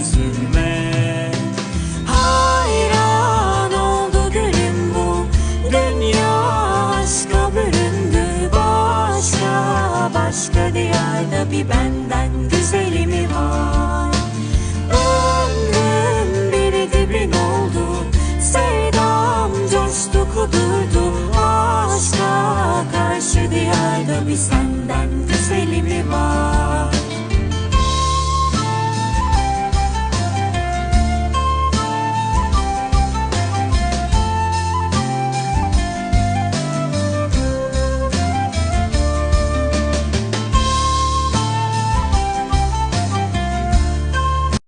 üzülme. Hayran oldu gülüm bu. Dünya aşka büründü Başka başka diyarda bir benden güzeli mi var?